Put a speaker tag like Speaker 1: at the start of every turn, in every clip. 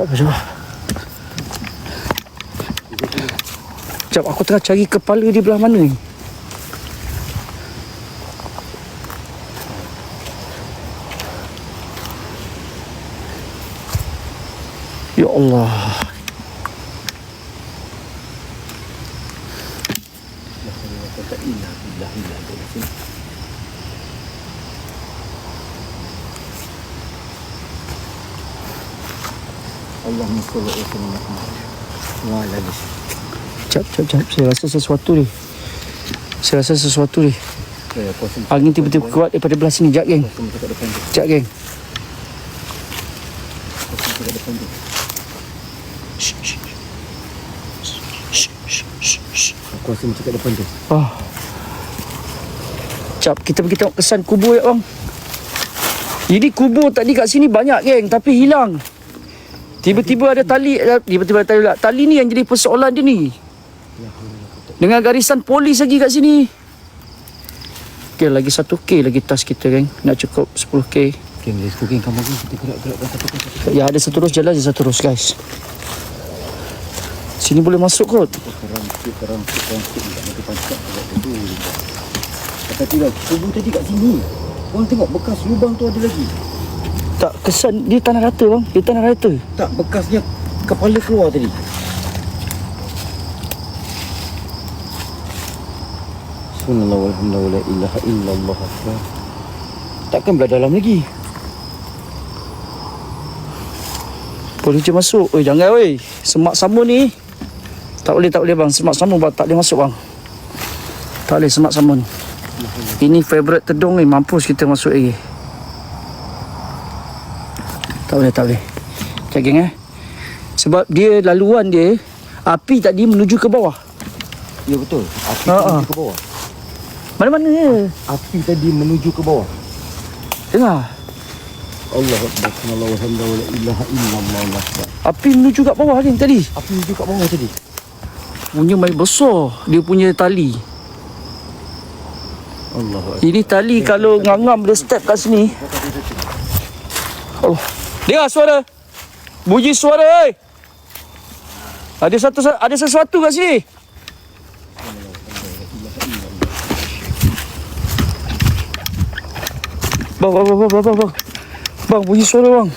Speaker 1: Sekejap, sekejap. Sekejap, aku tengah cari kepala dia belah mana ni. Ya Allah.
Speaker 2: Allahumma salli ala sayyidina Muhammad wa ala alihi
Speaker 1: Sekejap, sekejap, sekejap. Saya rasa sesuatu ni. Saya rasa sesuatu ni. Angin tiba-tiba kuat daripada belah sini. Sekejap, geng. Sekejap, geng. shh.
Speaker 2: kuasa macam kat depan tu
Speaker 1: Ah. Cap, kita pergi tengok kesan kubur ya bang. Ini kubur tadi kat sini banyak geng tapi hilang. Tiba-tiba ada tali, eh, tiba-tiba ada tali pula. Tali ni yang jadi persoalan dia ni. Dengan garisan polis lagi kat sini. Okey, lagi satu K lagi tas kita geng. Nak cukup 10K.
Speaker 2: Okay, let's go geng kamu kita gerak-gerak
Speaker 1: Ya, ada satu terus jalan je satu terus guys. Sini boleh masuk kot.
Speaker 2: Kerang sikit, kerang sikit, kerang sikit Tak nak pancak kat tu Kata tidak, kubur tadi kat sini Orang tengok bekas lubang tu ada lagi
Speaker 1: Tak, kesan dia tanah rata bang. Dia tanah rata.
Speaker 2: Tak, bekasnya kepala keluar tadi Subhanallah walhamdulillah la ilaha illallah Takkan belah dalam lagi
Speaker 1: Boleh je masuk. Oi, jangan oi. Semak sama ni. Tak boleh, tak boleh bang. Semak sama bang. Tak boleh masuk bang. Tak boleh semak sama ni. Ini favourite tedung ni. Mampus kita masuk lagi. Tak boleh, tak boleh. Cek geng eh. Sebab dia laluan dia. Api tadi menuju ke bawah.
Speaker 2: Ya betul Api
Speaker 1: Ha, ha.
Speaker 2: menuju ke bawah
Speaker 1: Mana-mana.
Speaker 2: Api tadi menuju ke bawah
Speaker 1: Dengar.
Speaker 2: Allah Akbar la ilaha illallah Allah Akbar
Speaker 1: Api menuju kat bawah ni tadi.
Speaker 2: Api menuju kat bawah tadi
Speaker 1: Punya main besar. Dia punya tali.
Speaker 2: Allah
Speaker 1: Ini tali kalau ngangam dia step kat sini. Allah. Dengar suara. Bunyi suara oi. Ada satu ada sesuatu kat sini. Bang, bang, bang, bang, bang, bang. Bang, bunyi suara bang.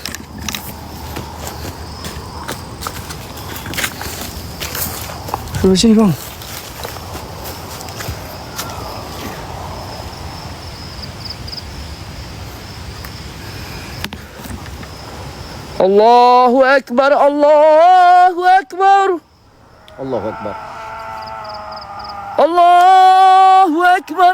Speaker 1: Suara sini bang. Allahu Akbar, Allahu Akbar.
Speaker 2: Allahu Akbar
Speaker 1: Allahu Akbar,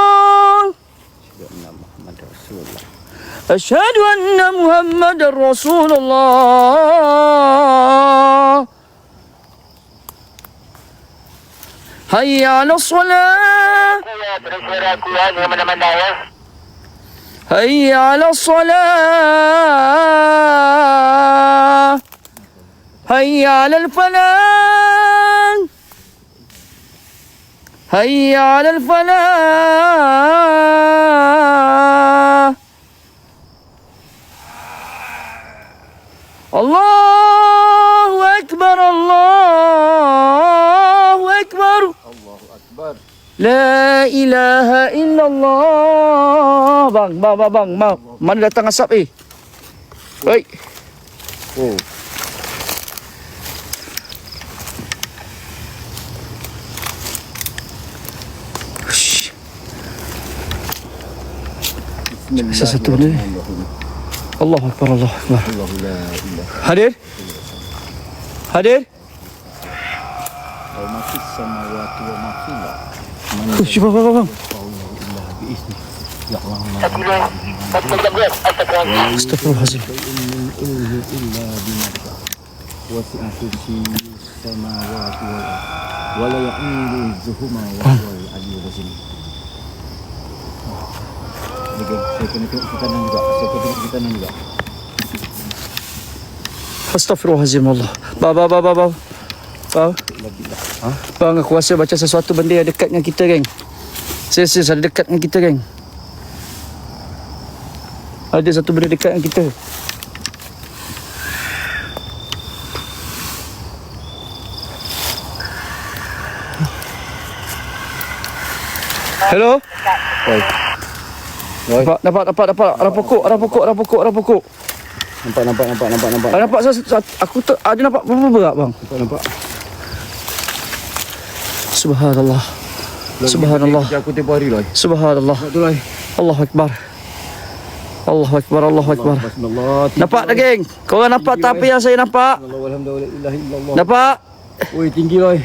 Speaker 1: أشهد أن محمد رسول الله. هيا على الصلاة. هيا على الصلاة. هيا على الفلاح. هيا على الفلاح. Allahu Akbar, Allahu Akbar
Speaker 2: Allahu Akbar
Speaker 1: La ilaha illallah Bang, bang, bang, bang, bang. Mana datang asap eh? Oi.
Speaker 2: Oh.
Speaker 1: Ush. Ini satu ni. Allah Akbar, Allah Akbar.
Speaker 2: Allahu la ilaha
Speaker 1: Hadir? Hadir?
Speaker 2: Wa ma fis samawati wa ma fil ard.
Speaker 1: Oh, cuba, bang, bang, bang.
Speaker 2: Allahu illa bi izni. Ya Allah la
Speaker 3: Aku bilang, satu jam
Speaker 2: Okey, saya kena tengok ke kanan juga. Saya kena tengok ke kanan juga.
Speaker 1: Astaghfirullahalazim Allah. Ba ba ba ba ba. Ba. Bang aku rasa macam sesuatu benda yang dekat dengan kita geng. Serius ada dekat dengan kita geng. Ada satu benda dekat dengan kita. Hello?
Speaker 2: Oi. Oi.
Speaker 1: Dapat, dapat, dapat, dapat. Arah pokok, arah pokok, arah pokok, arah pokok.
Speaker 2: Nampak nampak nampak nampak nampak.
Speaker 1: Ah, nampak saya, saya, aku tu ada nampak berapa berat bang?
Speaker 2: Nampak nampak.
Speaker 1: Subhanallah. Subhanallah.
Speaker 2: Aku tempoh hari lah.
Speaker 1: Subhanallah.
Speaker 2: Nampak lah.
Speaker 1: Allahu akbar. Allahu akbar, Allahu akbar. Nampak tak geng? Korang nampak tak apa yang saya nampak? Nampak?
Speaker 2: Oi tinggi lah.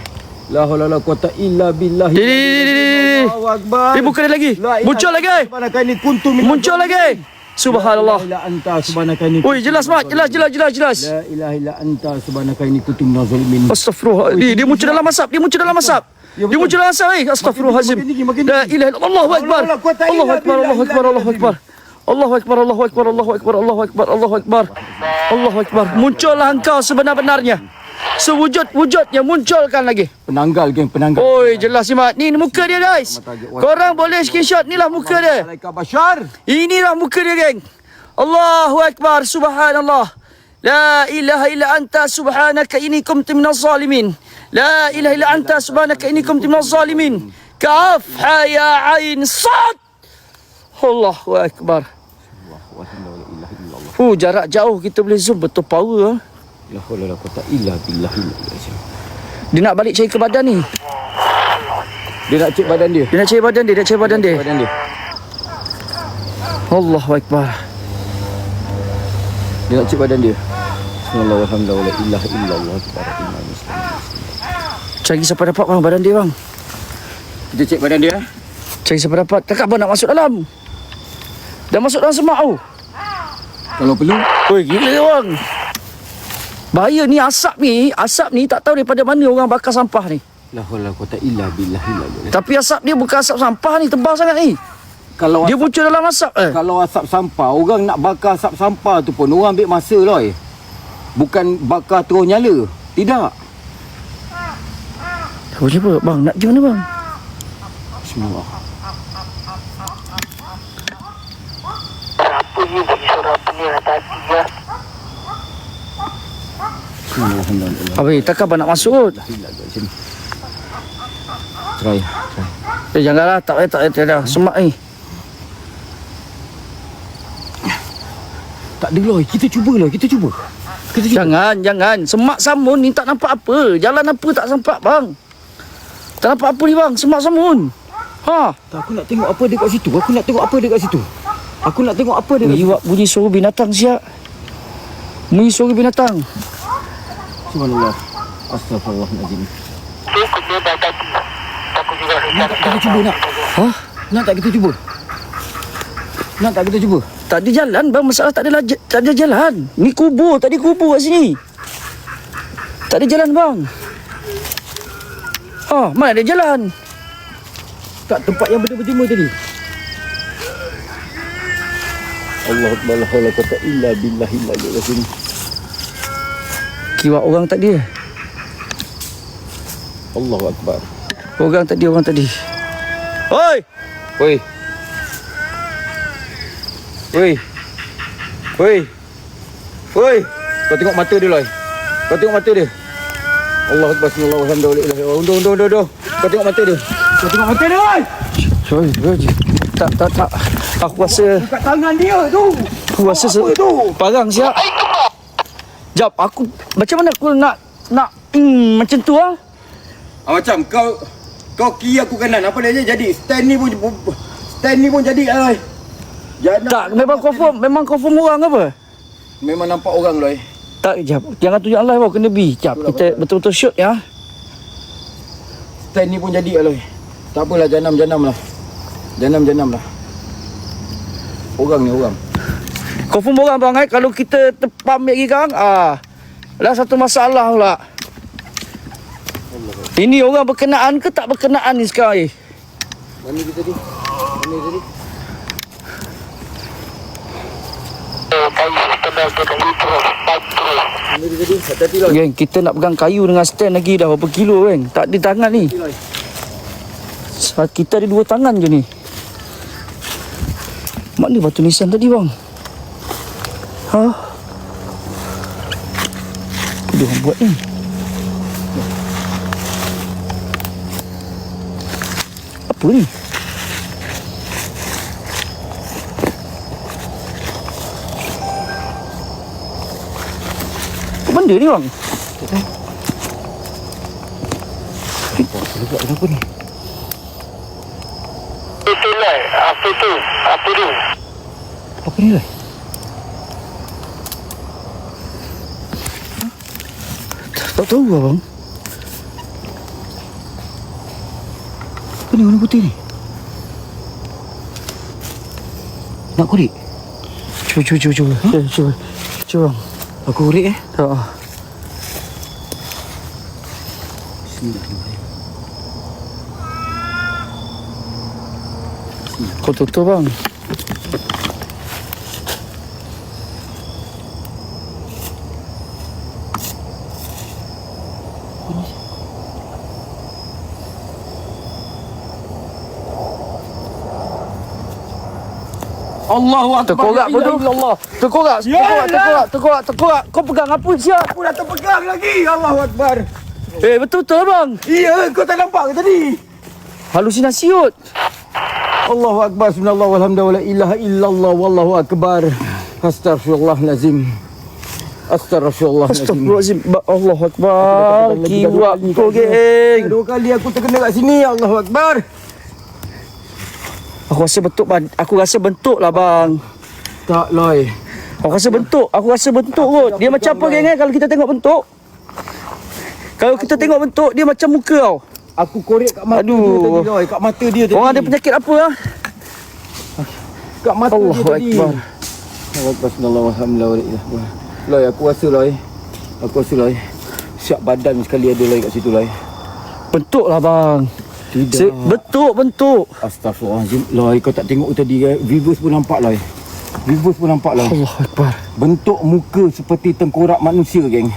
Speaker 2: La haula la quwata illa billah. Allahu akbar.
Speaker 1: Dia lagi. Muncul lagi.
Speaker 2: Subhanaka kuntu min
Speaker 1: Muncul lagi. Subhanallah.
Speaker 2: La illa anta subhanaka inni
Speaker 1: Oi, jelas mak, jelas, jelas, jelas, jelas.
Speaker 2: La ilaha illa anta subhanaka inni kuntu minaz zalimin.
Speaker 1: Astagfirullah. Dia, dia muncul dalam asap, dia muncul dalam asap.
Speaker 2: Ya,
Speaker 1: Dia muncul dalam asap, eh. Astagfirullahalazim.
Speaker 2: Tinggi.
Speaker 1: La ilaha illallah. Allahu akbar.
Speaker 2: Illa
Speaker 1: Allahu akbar. Allahu akbar, Allahu akbar. Allahu akbar, Allahu akbar, Allahu akbar, Allahu akbar, Allahu akbar. Allahu akbar. Muncullah engkau sebenar-benarnya. Sewujud-wujudnya munculkan lagi.
Speaker 2: Penanggal geng, penanggal.
Speaker 1: Oi, jelas ni mak. Ni muka dia guys. Korang boleh screenshot. Inilah muka dia.
Speaker 2: Malaikat Bashar.
Speaker 1: Inilah muka dia geng. Allahu akbar. Subhanallah. La ilaha illa anta subhanaka inni kuntu minaz zalimin. La ilaha illa anta subhanaka inni kuntu minaz zalimin. Kaf ha ya ain sad. Allahu akbar.
Speaker 2: Illallah.
Speaker 1: Uh, jarak jauh kita boleh zoom betul power. ah.
Speaker 2: La haula la quwata illa billah.
Speaker 1: Dia nak balik cari ke badan ni.
Speaker 2: Dia nak cek badan dia.
Speaker 1: Dia nak cari badan dia, dia nak cari badan dia.
Speaker 2: Badan dia.
Speaker 1: Allahu akbar.
Speaker 2: Dia nak cek badan dia. Bismillah walhamdulillah wa la ilaha illallah. Tabarakallah muslim.
Speaker 1: Cari siapa dapat bang badan dia bang.
Speaker 2: Kita cek badan dia. eh.
Speaker 1: Cari siapa dapat. Takkan abang nak masuk dalam. Dah masuk dalam semak tu.
Speaker 2: Kalau perlu.
Speaker 1: Oi, gila bang. Bahaya ni asap ni, asap ni tak tahu daripada mana orang bakar sampah ni.
Speaker 2: La haula la quwata illa billah. illallah.
Speaker 1: Tapi asap dia bukan asap sampah ni, tebal sangat ni.
Speaker 2: Kalau
Speaker 1: Dia muncul dalam asap eh.
Speaker 2: Kalau asap sampah, orang nak bakar asap sampah tu pun orang ambil masa lah. eh. Bukan bakar terus nyala. Tidak.
Speaker 1: Tahu siapa? Bang, nak pergi mana bang?
Speaker 2: Bismillah.
Speaker 3: Apa ni bunyi suara apa ni atas hati
Speaker 1: Habis, takkan abang nak masuk kot?
Speaker 2: Try. Try.
Speaker 1: Eh, janganlah. Tak payah, tak payah, tak payah. Semak ni.
Speaker 2: Tak ada lah. Kita cuba lah. Kita cuba. Kita cuba.
Speaker 1: Jangan, jangan. Semak samun ni tak nampak apa. Jalan apa tak nampak bang. Tak nampak apa ni bang, semak samun. Ha.
Speaker 2: Tak, aku nak tengok apa dia kat situ. Aku nak tengok apa dia kat situ. Aku nak tengok apa dia kat
Speaker 1: Bunyi,
Speaker 2: situ.
Speaker 1: bunyi suara binatang siap. Bunyi suara binatang.
Speaker 2: Subhanallah. Astaghfirullahaladzim.
Speaker 3: Cukup dia dah tadi. Aku juga
Speaker 2: Nak tak kita cuba nak?
Speaker 1: Hah?
Speaker 2: Nak tak kita cuba? Nak tak kita cuba?
Speaker 1: Tak ada jalan bang, masalah tak ada tak ada jalan. Ni kubur, tadi kubur kat sini. Tak ada jalan bang. Oh, mana ada jalan?
Speaker 2: Tak tempat yang benda-benda tadi. Allah Akbar la haula illa billahi al-azim.
Speaker 1: Kiwak orang tadi. eh?
Speaker 2: Allahu Akbar.
Speaker 1: Orang tadi, orang tadi. Oi!
Speaker 2: Oi. Oi. Oi. Oi. Kau tengok mata dia, Loy. Kau tengok mata dia. Allah Akbar. Alhamdulillah. Undur, undur, undur, undur. Kau tengok mata dia. Kau tengok mata dia, Loy.
Speaker 1: Sorry, sorry. Tak, tak, tak. Aku rasa,
Speaker 2: Kat tangan dia tu.
Speaker 1: aku rasa
Speaker 2: Apa tu?
Speaker 1: parang siap. Jap, aku macam mana aku nak nak hmm, macam tu ah?
Speaker 2: Ah, macam kau kau kiri aku kanan. Apa dia jadi? Stand ni pun stand ni pun jadi, Loy. Jangan
Speaker 1: Tak, memang confirm, memang confirm orang apa?
Speaker 2: Memang nampak orang, Loy.
Speaker 1: Tak, jap. Jangan tunjuk live kau kena B. Jap, kita betul-betul shoot ya.
Speaker 2: Stand ni pun jadi, Loy. Tak apalah, janam-janam lah. Janam-janam lah. Orang ni, orang.
Speaker 1: Confirm orang bang eh kalau kita terpam lagi kan ah. Lah satu masalah pula. Ini orang berkenaan ke tak berkenaan ni sekarang eh?
Speaker 2: Mana dia tadi? Mana tadi? Tadi? Hati-hati lah.
Speaker 1: Geng, kita nak pegang kayu dengan stand lagi dah berapa kilo geng. Tak ada tangan ni. Sa- Kita ada dua tangan je ni. Mana batu nisan tadi bang? Ha? Apa dia orang buat ni? Apa ni? Apa benda ni bang?
Speaker 2: Buat kenapa ni?
Speaker 3: Itu lah. Apa tu? Apa tu?
Speaker 2: Apa ni lah?
Speaker 1: Tahu lah bang. Apa ni warna putih ni? Nak korek? Cuba, cuba, cuba, cuba. Cuba, cuba. Cuba bang.
Speaker 2: Aku urik eh?
Speaker 1: Tak. Kau tutup bang.
Speaker 2: Allahu Akbar.
Speaker 1: Terkorak pun tu. Allah. Terkorak,
Speaker 2: Ya
Speaker 1: terkorak,
Speaker 2: Allah.
Speaker 1: terkorak, terkorak, terkorak. Kau pegang apa siap?
Speaker 2: Aku dah terpegang lagi. Allahu Akbar.
Speaker 1: Eh, betul-betul bang.
Speaker 2: Iya, kau tak nampak ke tadi?
Speaker 1: Halusinasi kot.
Speaker 2: Allahu Akbar. Bismillah. Alhamdulillah. La ilaha illallah. Wallahu Akbar. Astaghfirullahalazim. Astaghfirullahalazim.
Speaker 1: Astagfirullahaladzim. Ba- Allah Akbar. Kiwak kau geng.
Speaker 2: Dua kali aku terkena kat sini. Allahu Akbar.
Speaker 1: Aku rasa bentuk. Aku rasa bentuk lah bang.
Speaker 2: Tak, Loy.
Speaker 1: Aku rasa bentuk. Aku rasa bentuk kot. Dia macam apa geng eh kalau kita tengok bentuk? Kalau kita tengok bentuk dia macam muka kau.
Speaker 2: Aku korek kat mata
Speaker 1: Aduh.
Speaker 2: dia tadi, Loy. Kat mata dia tadi.
Speaker 1: Orang ada penyakit apa ah?
Speaker 2: Kat mata
Speaker 1: Allahu
Speaker 2: dia tadi.
Speaker 1: Akbar.
Speaker 2: Allahu Akbar. Bismillah. Alhamdulillah. Loy, aku rasa, Loy. Aku rasa, Loy. Siap badan sekali ada, Loy, kat situ, Loy.
Speaker 1: Bentuk lah bang.
Speaker 2: Tidak.
Speaker 1: Se- bentuk, bentuk.
Speaker 2: Astaghfirullahaladzim. Loy, kau tak tengok tadi ke? Vivus pun nampak, Loy. Vivus pun nampak, Loy.
Speaker 1: Allah Akbar.
Speaker 2: Bentuk muka seperti tengkorak manusia, geng.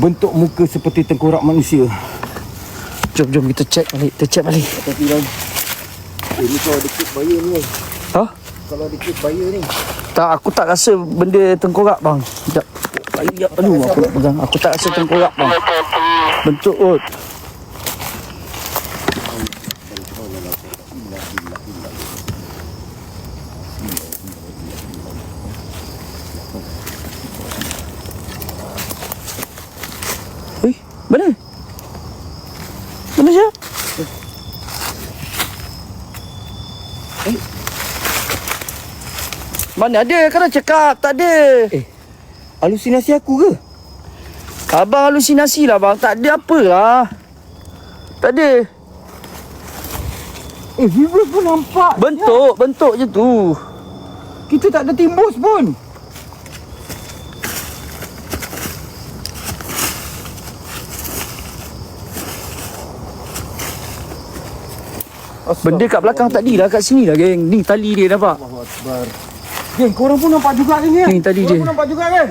Speaker 2: Bentuk muka seperti tengkorak manusia.
Speaker 1: Jom, jom kita check balik. Kita check balik.
Speaker 2: Tapi, Loy. Eh, ni kau ada kit bahaya ni, Loy.
Speaker 1: Ha?
Speaker 2: Kalau ada kit bahaya ni.
Speaker 1: Tak, aku tak rasa benda tengkorak bang. Sekejap. Aduh, aduh aku nak pegang. Aku tak rasa tengkorak bang. Bentuk kot. Mana? Mana siap? Mana ada? Kan dah cakap tak ada.
Speaker 2: Eh, halusinasi aku ke?
Speaker 1: Abang halusinasi lah bang. Tak ada apa lah. Tak ada.
Speaker 2: Eh, Vivus pun nampak.
Speaker 1: Bentuk, bentuk je tu.
Speaker 2: Kita tak ada timbus pun.
Speaker 1: Benda kat belakang tadi lah, kat sini lah geng. Ni tali dia nampak.
Speaker 2: Allahu Akbar. Geng, korang pun nampak juga ni ni.
Speaker 1: Ni tadi
Speaker 2: korang
Speaker 1: dia.
Speaker 2: pun nampak juga kan?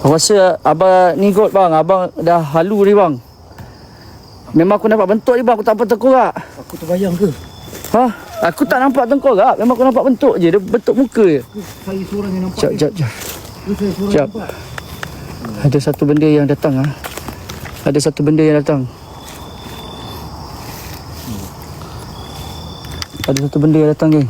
Speaker 1: Aku rasa abang ni kot bang. Abang dah halu ni bang. Memang aku nampak bentuk ni bang. Aku tak nampak tengkorak.
Speaker 2: Aku terbayang ke?
Speaker 1: Ha? Aku tak nampak tengkorak. Memang aku nampak bentuk je. Dia bentuk muka je.
Speaker 2: Saya seorang yang nampak.
Speaker 1: Jap, jap, jap.
Speaker 2: Saya seorang
Speaker 1: Jap.
Speaker 2: nampak.
Speaker 1: Ada satu benda yang datang ah. Ada satu benda yang datang. Ada satu benda yang datang geng.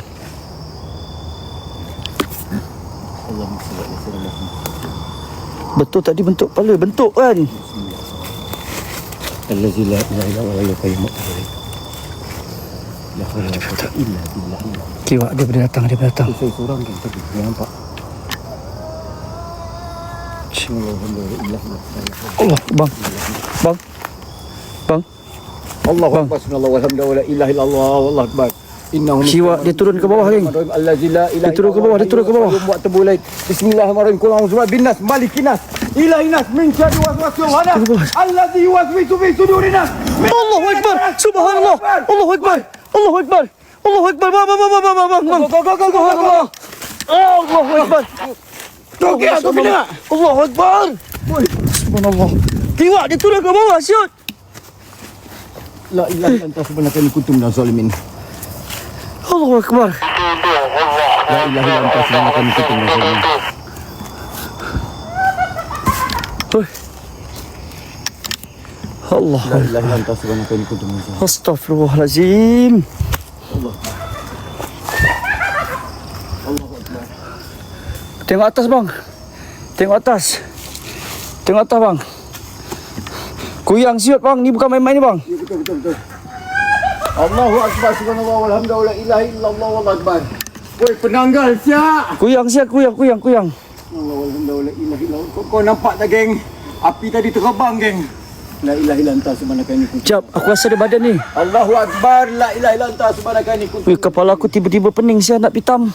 Speaker 1: Betul tadi bentuk kepala, bentuk kan?
Speaker 2: Allazi la ilaha illa huwa al qayyum. La haula wala quwwata illa billah.
Speaker 1: Kiwak dia boleh datang, dia boleh datang.
Speaker 2: Saya seorang kan tadi yang nampak.
Speaker 1: Allah, bang. Bang. Bang.
Speaker 2: Allahu
Speaker 1: Bang.
Speaker 2: akbar. Bismillah walhamdulillah la ilaha illallah wallahu akbar. Innahum
Speaker 1: Siwa dia turun ke bawah geng. Dia turun ke bawah, dia turun ke bawah.
Speaker 2: Buat terbulai. Bismillahirrahmanirrahim. Qul a'udzu birabbil nas, malikin nas, ilahin nas, min syarri waswasil khannas. Allazi yuwaswisu fi sudurin nas.
Speaker 1: Allahu Akbar. Subhanallah. Allahu Akbar. Allahu Akbar. Allahu Akbar. Bang bang bang bang bang bang.
Speaker 2: Go go go go go. go.
Speaker 1: Allahu Akbar.
Speaker 2: Okey, aku kena.
Speaker 1: Allahu Akbar. Subhanallah. Tengok dia turun ke bawah siut.
Speaker 2: La ilaha illa anta subhanaka inni kuntu minaz zalimin.
Speaker 1: Allahu Akbar.
Speaker 2: La ilaha illa anta subhanaka inni kuntu minaz zalimin.
Speaker 1: Oi. Allah.
Speaker 2: La ilaha illa anta subhanaka inni kuntu minaz zalimin.
Speaker 1: Astaghfirullahalazim. Tengok atas bang. Tengok atas. Tengok atas bang. Kuyang siut bang. Ni bukan main-main ni bang.
Speaker 2: Ya, betul betul betul. Allahu akbar subhanallah walhamdulillah la ilaha illallah wallahu akbar. Woi penanggal siap.
Speaker 1: Kuyang siut kuyang kuyang kuyang.
Speaker 2: Allah walhamdulillah la ilaha illallah. Kau, kau nampak tak geng? Api tadi terbang geng. La ilaha illa anta subhanaka inni kuntu.
Speaker 1: Jap, aku rasa ada badan ni.
Speaker 2: Allahu akbar la ilaha illa anta subhanaka inni kuntu.
Speaker 1: Kepala aku tiba-tiba pening saya nak pitam.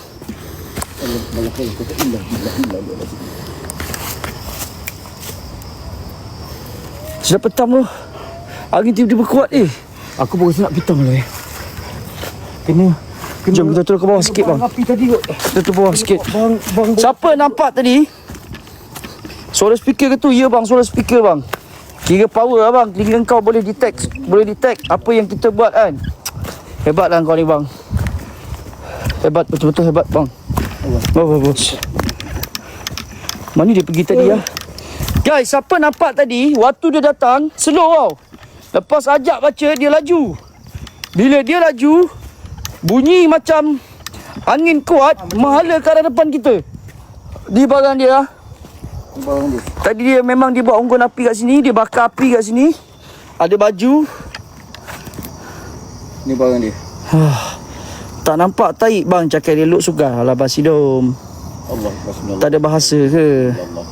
Speaker 1: Sudah petam tu. Angin tiba-tiba kuat eh.
Speaker 2: Aku baru nak pitam lah eh. Kena
Speaker 1: Jom kita turun ke bawah sikit bang.
Speaker 2: Api tadi kot.
Speaker 1: Kita turun ke bawah sikit.
Speaker 2: Bang bang
Speaker 1: Siapa nampak tadi? Suara speaker ke tu? Ya bang, suara speaker bang. Kira power lah bang. Telinga kau boleh detect. Boleh detect apa yang kita buat kan. Hebat lah kau ni bang. Hebat, betul-betul hebat bang. Oh, bagus. Mana dia pergi tadi ya? Guys, siapa nampak tadi waktu dia datang slow tau. Lepas ajak baca dia laju. Bila dia laju bunyi macam angin kuat menghala ke arah depan kita. Di barang dia ah.
Speaker 2: bang dia.
Speaker 1: Tadi dia memang dia buat unggun api kat sini, dia bakar api kat sini. Ada baju.
Speaker 2: Ni barang dia.
Speaker 1: Tak nampak taik bang cakap dia elok sugar. Alah basidom.
Speaker 2: Allah.
Speaker 1: Tak ada bahasa ke?
Speaker 2: Allah.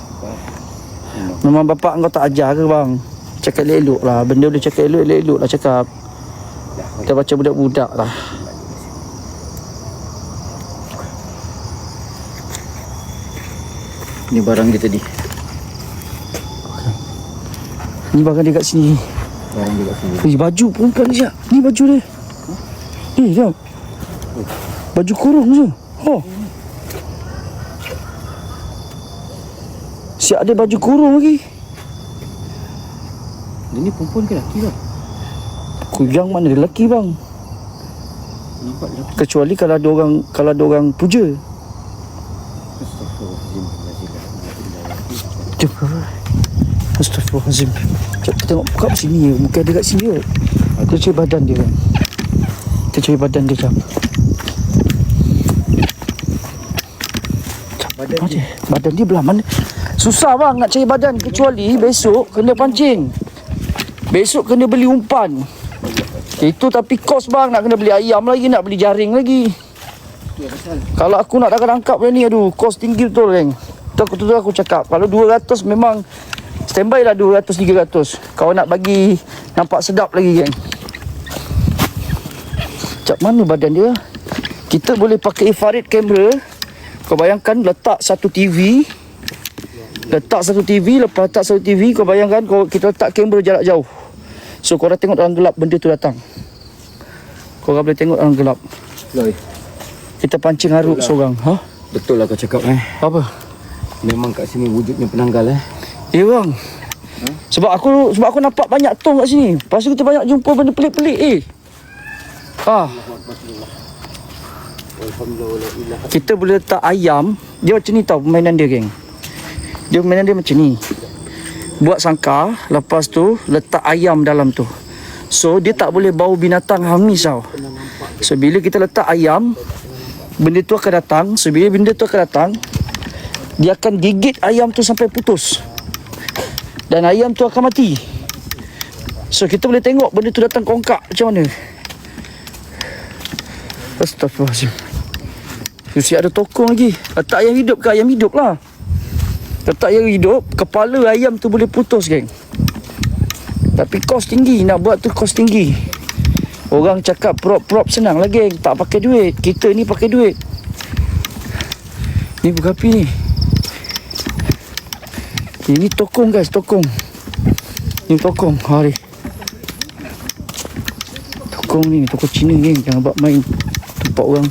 Speaker 1: Memang bapak kau tak ajar ke bang? Cakap elok lah. Benda boleh cakap elok, elok lah cakap. Kita baca budak-budak lah.
Speaker 2: Ni barang dia tadi.
Speaker 1: Ni barang dia kat sini.
Speaker 2: Barang dia kat sini.
Speaker 1: Ni baju perempuan ni siap. Ni baju dia. Ni siap. Baju kurung je. Oh. Siap ada baju kurung lagi.
Speaker 2: Dia ni perempuan ke lelaki bang?
Speaker 1: Kuyang mana dia lelaki bang?
Speaker 2: Nampak lelaki.
Speaker 1: Kecuali kalau ada orang kalau ada orang puja.
Speaker 2: Astagfirullahaladzim.
Speaker 1: Jom. Astaghfirullahalazim. Sekejap kita tengok buka sini. Mungkin ada kat sini kot. Kita cari badan dia. Kita cari badan dia jap.
Speaker 2: Badan
Speaker 1: dia. Badan dia belah mana? Susah bang nak cari badan kecuali besok kena pancing. Besok kena beli umpan. Itu tapi kos bang nak kena beli ayam lagi nak beli jaring lagi. Kalau aku nak tangkap benda ni aduh kos tinggi betul geng. Tu aku tu aku cakap kalau 200 memang standby lah 200 300. Kau nak bagi nampak sedap lagi geng. Cak mana badan dia? Kita boleh pakai infrared kamera. Kau bayangkan letak satu TV Letak satu TV Lepas letak satu TV Kau bayangkan kau, Kita letak kamera jarak jauh So korang tengok dalam gelap Benda tu datang Korang boleh tengok dalam gelap
Speaker 2: Loi.
Speaker 1: Kita pancing haruk seorang Ha?
Speaker 2: Betul lah kau cakap eh.
Speaker 1: Apa?
Speaker 2: Memang kat sini wujudnya penanggal eh.
Speaker 1: Ya bang Sebab aku Sebab aku nampak banyak tong kat sini Lepas tu kita banyak jumpa benda pelik-pelik eh Ah,
Speaker 2: Alhamdulillah.
Speaker 1: Kita boleh letak ayam Dia macam ni tau permainan dia geng. Dia permainan dia macam ni. Buat sangkar Lepas tu letak ayam dalam tu. So dia tak boleh bau binatang hamis tau. So bila kita letak ayam Benda tu akan datang. So bila benda tu akan datang Dia akan gigit ayam tu sampai putus. Dan ayam tu akan mati. So kita boleh tengok benda tu datang kongkak macam mana Astaghfirullahaladzim. Mesti ada tokong lagi. Letak ayam hidup ke ayam hidup lah. Letak ayam hidup Kepala ayam tu boleh putus geng. Tapi kos tinggi Nak buat tu kos tinggi. Orang cakap prop-prop senang lah geng. Tak pakai duit. Kita ni pakai duit. Ni buka api ni. Ini tokong guys Tokong. Ni tokong Hari. Tokong ni Tokong Cina geng. Jangan buat main Tempat orang.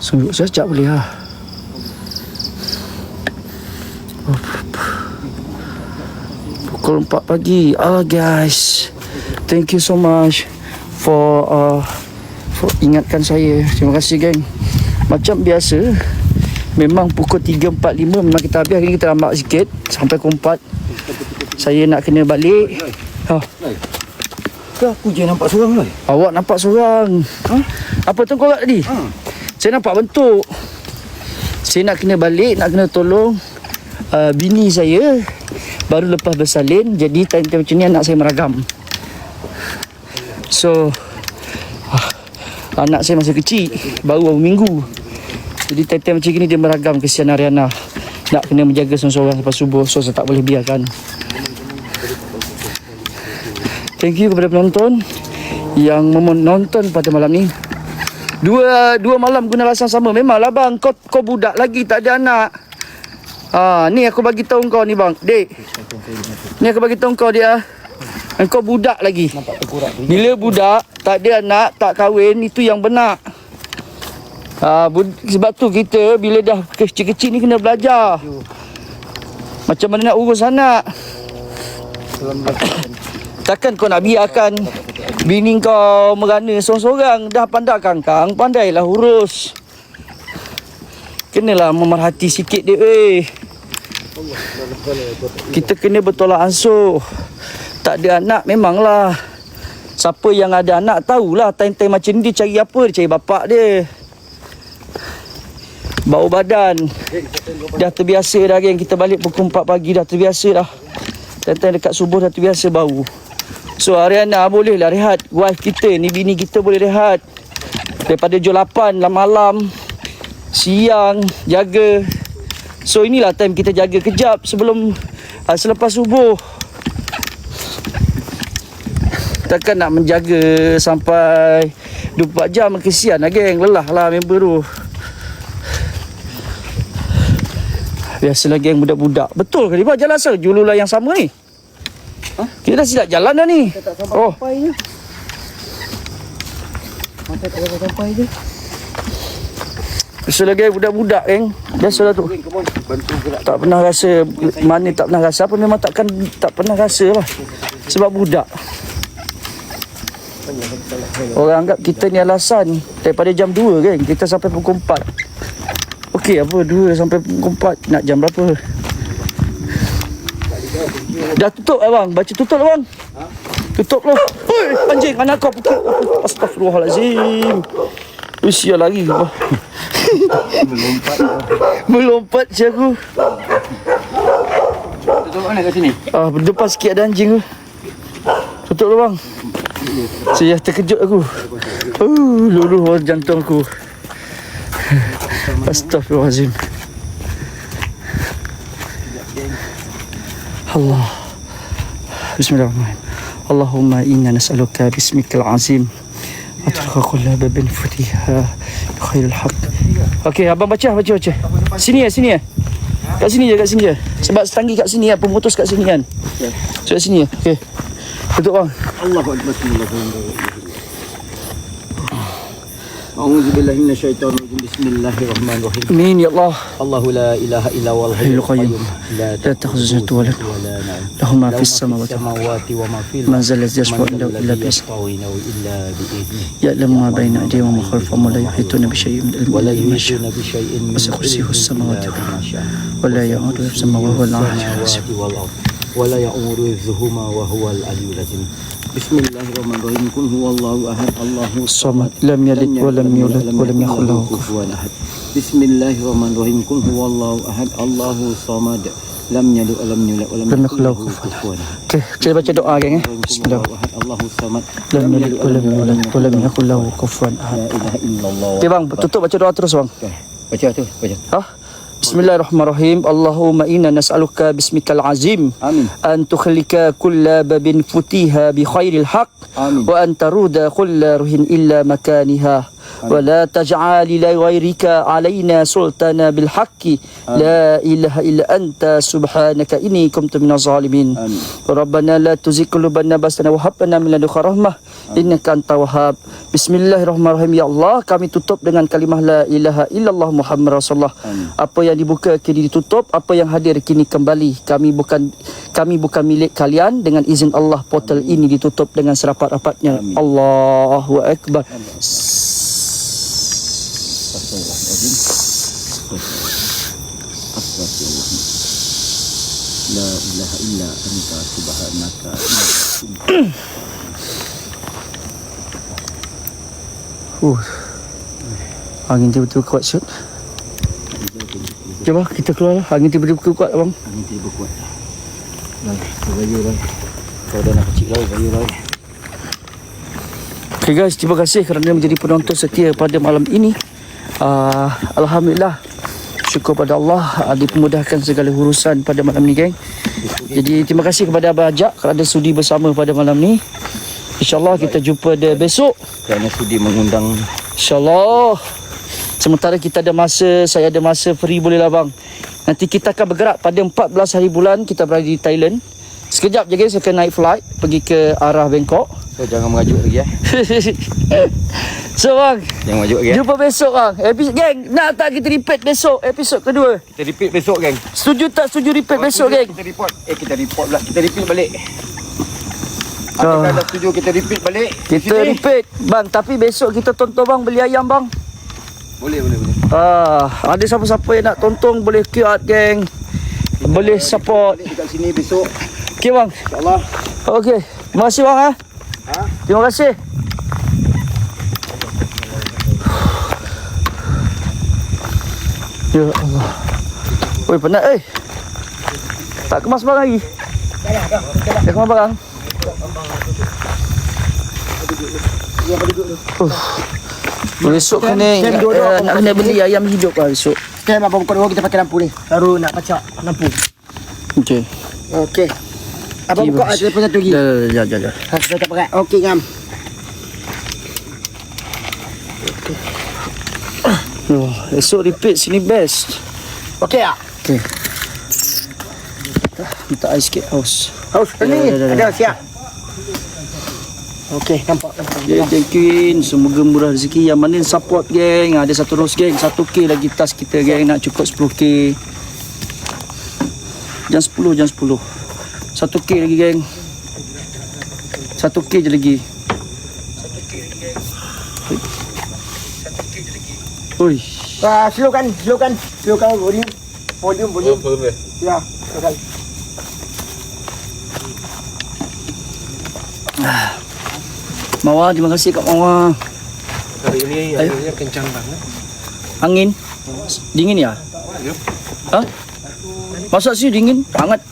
Speaker 1: Sungguh sekejap boleh lah. Pukul 4 pagi. Ah guys. Thank you so much For uh, For ingatkan saya. Terima kasih geng. Macam biasa Memang pukul 3.45 Memang kita habis. Hari ni kita lambat sikit. Sampai pukul 4 Saya nak kena balik. Ha,
Speaker 2: Ke aku je nampak seorang lah.
Speaker 1: Awak nampak seorang ha? Apa tengkorak tadi?
Speaker 2: Ha.
Speaker 1: Saya nampak bentuk Saya nak kena balik Nak kena tolong uh, Bini saya Baru lepas bersalin Jadi time-time macam ni Anak saya meragam So ah, Anak saya masih kecil Baru beberapa minggu Jadi time-time macam ni Dia meragam Kesian Ariana Nak kena menjaga seorang-seorang Lepas subuh So saya tak boleh biarkan Thank you kepada penonton Yang menonton pada malam ni Dua dua malam guna alasan sama. Memanglah bang, kau kau budak lagi tak ada anak. Ha, ni aku bagi tahu kau ni bang. Dek. Ni aku bagi tahu kau dia. Kau budak lagi. Bila budak tak ada anak, tak kahwin, itu yang benar. Ha, bud- sebab tu kita bila dah kecil-kecil ni kena belajar. Macam mana nak urus anak. Takkan kau nak biarkan bini kau merana seorang-seorang dah pandai kangkang, pandailah urus. Kenalah memerhati sikit dia weh. Kita kena bertolak ansur. Tak ada anak memanglah. Siapa yang ada anak tahulah time-time macam ni cari apa, dia cari bapak dia. Bau badan. Dah terbiasa dah geng kita balik pukul 4 pagi dah terbiasa dah. Time-time dekat subuh dah terbiasa bau. So Ariana bolehlah rehat. Wife kita ni bini kita boleh rehat. Daripada jam 8 lah malam Siang Jaga. So inilah time kita jaga kejap Sebelum uh, Selepas subuh. Takkan nak menjaga Sampai 24 jam? Kesian lah geng. Lelah lah member tu. Biasalah geng budak-budak. Betul ke? Bang? Jalan asal? Jululah yang sama ni Ha? Kita dah silap jalan dah ni. Oh.
Speaker 2: Sampai je. Sampai tak dapat sampai je.
Speaker 1: Biasa lagi budak-budak geng. Biasalah tu. Tak pernah rasa mana tak pernah rasa apa memang takkan tak pernah rasa lah. Sebab budak. Orang anggap kita ni alasan daripada jam 2 kan kita sampai pukul 4. Okey apa 2 sampai pukul 4 nak jam berapa? Dah tutup abang, baca tutup lah bang. Tutup lah. Oi, anjing anak kau pukul. Astagfirullahalazim. Usia lagi.
Speaker 2: Melompat.
Speaker 1: Melompat je aku.
Speaker 2: Tutup mana kat sini?
Speaker 1: Ah, berdepan sikit ada anjing tu. Tutup lah bang. Saya terkejut aku. Uh, luluh jantung aku. Astagfirullahalazim. Allah. Bismillahirrahmanirrahim. Allahumma inna nas'aluka bismikal azim. Atruka kulla babin futiha khairul haq. Okey, abang baca, baca, baca. Sini ya, sini ya. Kat sini je, kat sini je. Sebab setanggi kat sini ya, pemutus kat sini kan. So, kat sini ya. Okey. Tutup bang.
Speaker 2: Allahu Akbar. أعوذ بالله من الشيطان الرجيم. بسم الله الرحمن الرحيم.
Speaker 1: مين يا الله.
Speaker 2: الله لا إله إلا هو الحي
Speaker 1: القيوم.
Speaker 2: لا
Speaker 1: تأخذه سنة ولا نوم له ما في السماوات
Speaker 2: وما في الأرض من ذا الذي يشفع إلا بإذنه.
Speaker 1: يعلم ما بين أيديهم وما خلفهم ولا يحيطون بشيء من علمه
Speaker 2: ولا يحيطون بشيء من
Speaker 1: وسع كرسيه السماوات
Speaker 2: والأرض
Speaker 1: ولا يعود يفسم وهو العالي العظيم
Speaker 2: ولا يؤور حفظهما وهو العلي العظيم بسم الله الرحمن الرحيم قل هو الله أحد الله
Speaker 1: الصمد لم يلد ولم يولد ولم يكن له كفوا
Speaker 2: أحد بسم الله الرحمن الرحيم قل هو الله أحد الله الصمد لم يلد ولم يولد ولم
Speaker 1: لم
Speaker 2: يكن
Speaker 1: له
Speaker 2: كفوا أحد
Speaker 1: Okey, kita baca doa geng eh. Bismillah.
Speaker 2: الله الصمد
Speaker 1: Lam yalid wa lam yulad wa lam yakul lahu kufuwan ahad.
Speaker 2: لا إله إلا الله
Speaker 1: Okey bang, tutup baca doa terus bang.
Speaker 2: Baca tu, baca.
Speaker 1: Ha? Bismillahirrahmanirrahim. Allahumma inna nas'aluka bismikal azim.
Speaker 2: Amin.
Speaker 1: أن تخلك كل باب فتيها بخير الحق
Speaker 2: آمين.
Speaker 1: وأن ترود كل روح إلا مكانها ولا تجعل لغيرك علينا سلطانا بالحق لا إله إلا أنت سبحانك إني كنت من الظالمين
Speaker 2: آمين.
Speaker 1: ربنا لا تزغ قلوبنا بعد إذ وهب لنا من لدنك رحمة إنك أنت وهاب Bismillahirrahmanirrahim Ya Allah kami tutup dengan kalimah La ilaha illallah Muhammad Rasulullah
Speaker 2: Amin.
Speaker 1: Apa yang dibuka kini ditutup Apa yang hadir kini kembali. Kami bukan kami bukan milik kalian. Dengan izin Allah portal ini ditutup dengan serapat-rapatnya.
Speaker 2: Amin.
Speaker 1: Allahu Akbar.
Speaker 2: La ilaha illa anta subhanaka.
Speaker 1: uh. Angin tiba-tiba kuat Syed Cuba kita keluar lah Angin tiba-tiba kuat abang
Speaker 2: Angin tiba kuat. Lai, bayu lai. Kau dah nak kecil lai, bayu lai.
Speaker 1: Okay guys, terima kasih kerana menjadi penonton setia pada malam ini. Uh, Alhamdulillah. Syukur pada Allah uh, dipermudahkan segala urusan pada malam ni geng. Jadi terima kasih kepada Abang Ajak kerana sudi bersama pada malam ni. InsyaAllah kita jumpa dia besok.
Speaker 2: Kerana sudi mengundang
Speaker 1: InsyaAllah. Sementara kita ada masa, saya ada masa free boleh lah bang. Nanti kita akan bergerak pada 14 hari bulan kita berada di Thailand. Sekejap je guys, saya akan naik flight pergi ke arah Bangkok.
Speaker 2: So jangan mengajuk lagi eh.
Speaker 1: so bang,
Speaker 2: Jangan mengajuk lagi eh.
Speaker 1: Jumpa besok bang. Episod geng, nak tak kita repeat besok episod kedua?
Speaker 2: Kita repeat besok geng.
Speaker 1: Setuju tak setuju repeat besok
Speaker 2: Setuju,
Speaker 1: geng?
Speaker 2: Kita report. Eh kita report pula. Kita repeat balik.
Speaker 1: Ah.
Speaker 2: Apakah dah setuju kita repeat balik?
Speaker 1: Kita repeat. Bang, tapi besok kita tonton bang beli ayam bang.
Speaker 2: Boleh, boleh, boleh.
Speaker 1: Ah, ada siapa-siapa yang nak tonton boleh QR geng. Boleh support.
Speaker 2: Balik dekat sini besok.
Speaker 1: Okey bang.
Speaker 2: InsyaAllah.
Speaker 1: Okey. Terima kasih bang eh.
Speaker 2: Ha?
Speaker 1: Terima kasih. Ya Allah. Oi penat eh. Tak kemas barang lagi. Dah kemas barang. Uh. Besok kena
Speaker 4: Stand
Speaker 1: ingat,
Speaker 4: duduk,
Speaker 1: eh,
Speaker 4: duduk.
Speaker 1: nak kena beli ayam hidup lah besok.
Speaker 4: Kita abang buka dua kita pakai lampu ni. Baru nak pacak lampu.
Speaker 1: Okey.
Speaker 4: Okey. Abang
Speaker 1: Okey,
Speaker 4: buka
Speaker 1: bagus.
Speaker 4: telefon satu lagi.
Speaker 1: Dah, dah, dah.
Speaker 4: Ha, sudah tak pakai. Okey ngam.
Speaker 1: Oh, esok repeat sini best.
Speaker 4: Okey tak?
Speaker 1: Okey. Minta air sikit haus.
Speaker 4: Haus
Speaker 1: Dah,
Speaker 4: ni.
Speaker 1: dah, dah.
Speaker 4: Ada siap. Okey, nampak nampak.
Speaker 1: Yeah, thank you. Semoga murah rezeki Yang mana support geng Ada satu ros geng 1k lagi tas kita geng Nak cukup 10k Jam 10 Jam 10 1k lagi geng 1k je lagi Oi.
Speaker 4: Ah, slowkan, slowkan, slowkan volume. Volume, volume. Ya, slowkan.
Speaker 1: Mawar terima kasih Kak Mawar
Speaker 5: Hari ini airnya kencang banget.
Speaker 1: Angin Dingin ya Ha? Masa sih dingin Hangat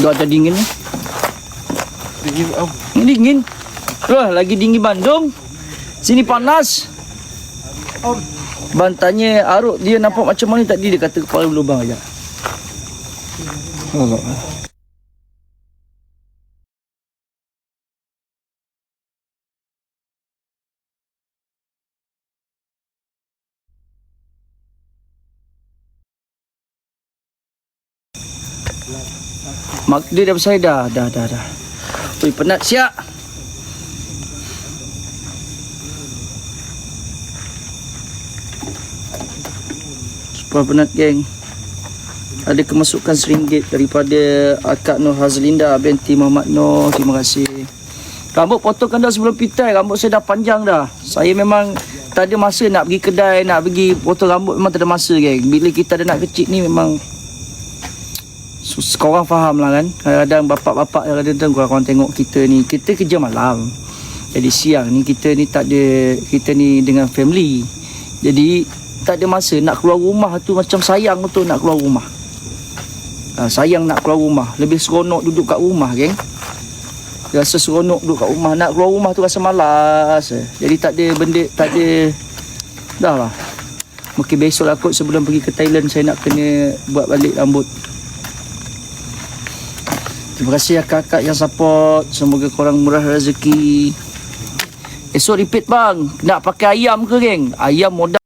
Speaker 1: Dah ada dingin ni
Speaker 5: Dingin oh.
Speaker 1: Ini dingin. Wah, lagi dingin Bandung. Sini panas. Ban tanya Aruk dia nampak macam mana tadi dia kata kepala berlubang aja. Allah. Mak dia dah besar dah, dah, dah, dah. Oi, penat siap. Super penat geng. Ada kemasukan RM1 daripada Akak Nur Hazlinda binti Muhammad Nur. Terima kasih. Rambut potongkan dah sebelum pitai. Rambut saya dah panjang dah. Saya memang tak ada masa nak pergi kedai, nak pergi potong rambut memang tak ada masa geng. Bila kita ada nak kecil ni memang Sus- korang faham lah kan. Kadang-kadang bapak-bapak Kadang-kadang korang tengok kita ni Kita kerja malam. Jadi siang ni kita ni tak ada Kita ni dengan family. Jadi tak ada masa Nak keluar rumah tu macam sayang tu nak keluar rumah. Ha, Sayang nak keluar rumah. Lebih seronok duduk kat rumah geng. Rasa seronok duduk kat rumah. Nak keluar rumah tu rasa malas. Jadi tak ada benda Tak ada Dah lah. Mungkin besok lah kot sebelum pergi ke Thailand Saya nak kena buat balik rambut Terima kasih kakak yang support. Semoga korang murah rezeki. Esok repeat bang. Nak pakai ayam ke geng? Ayam modal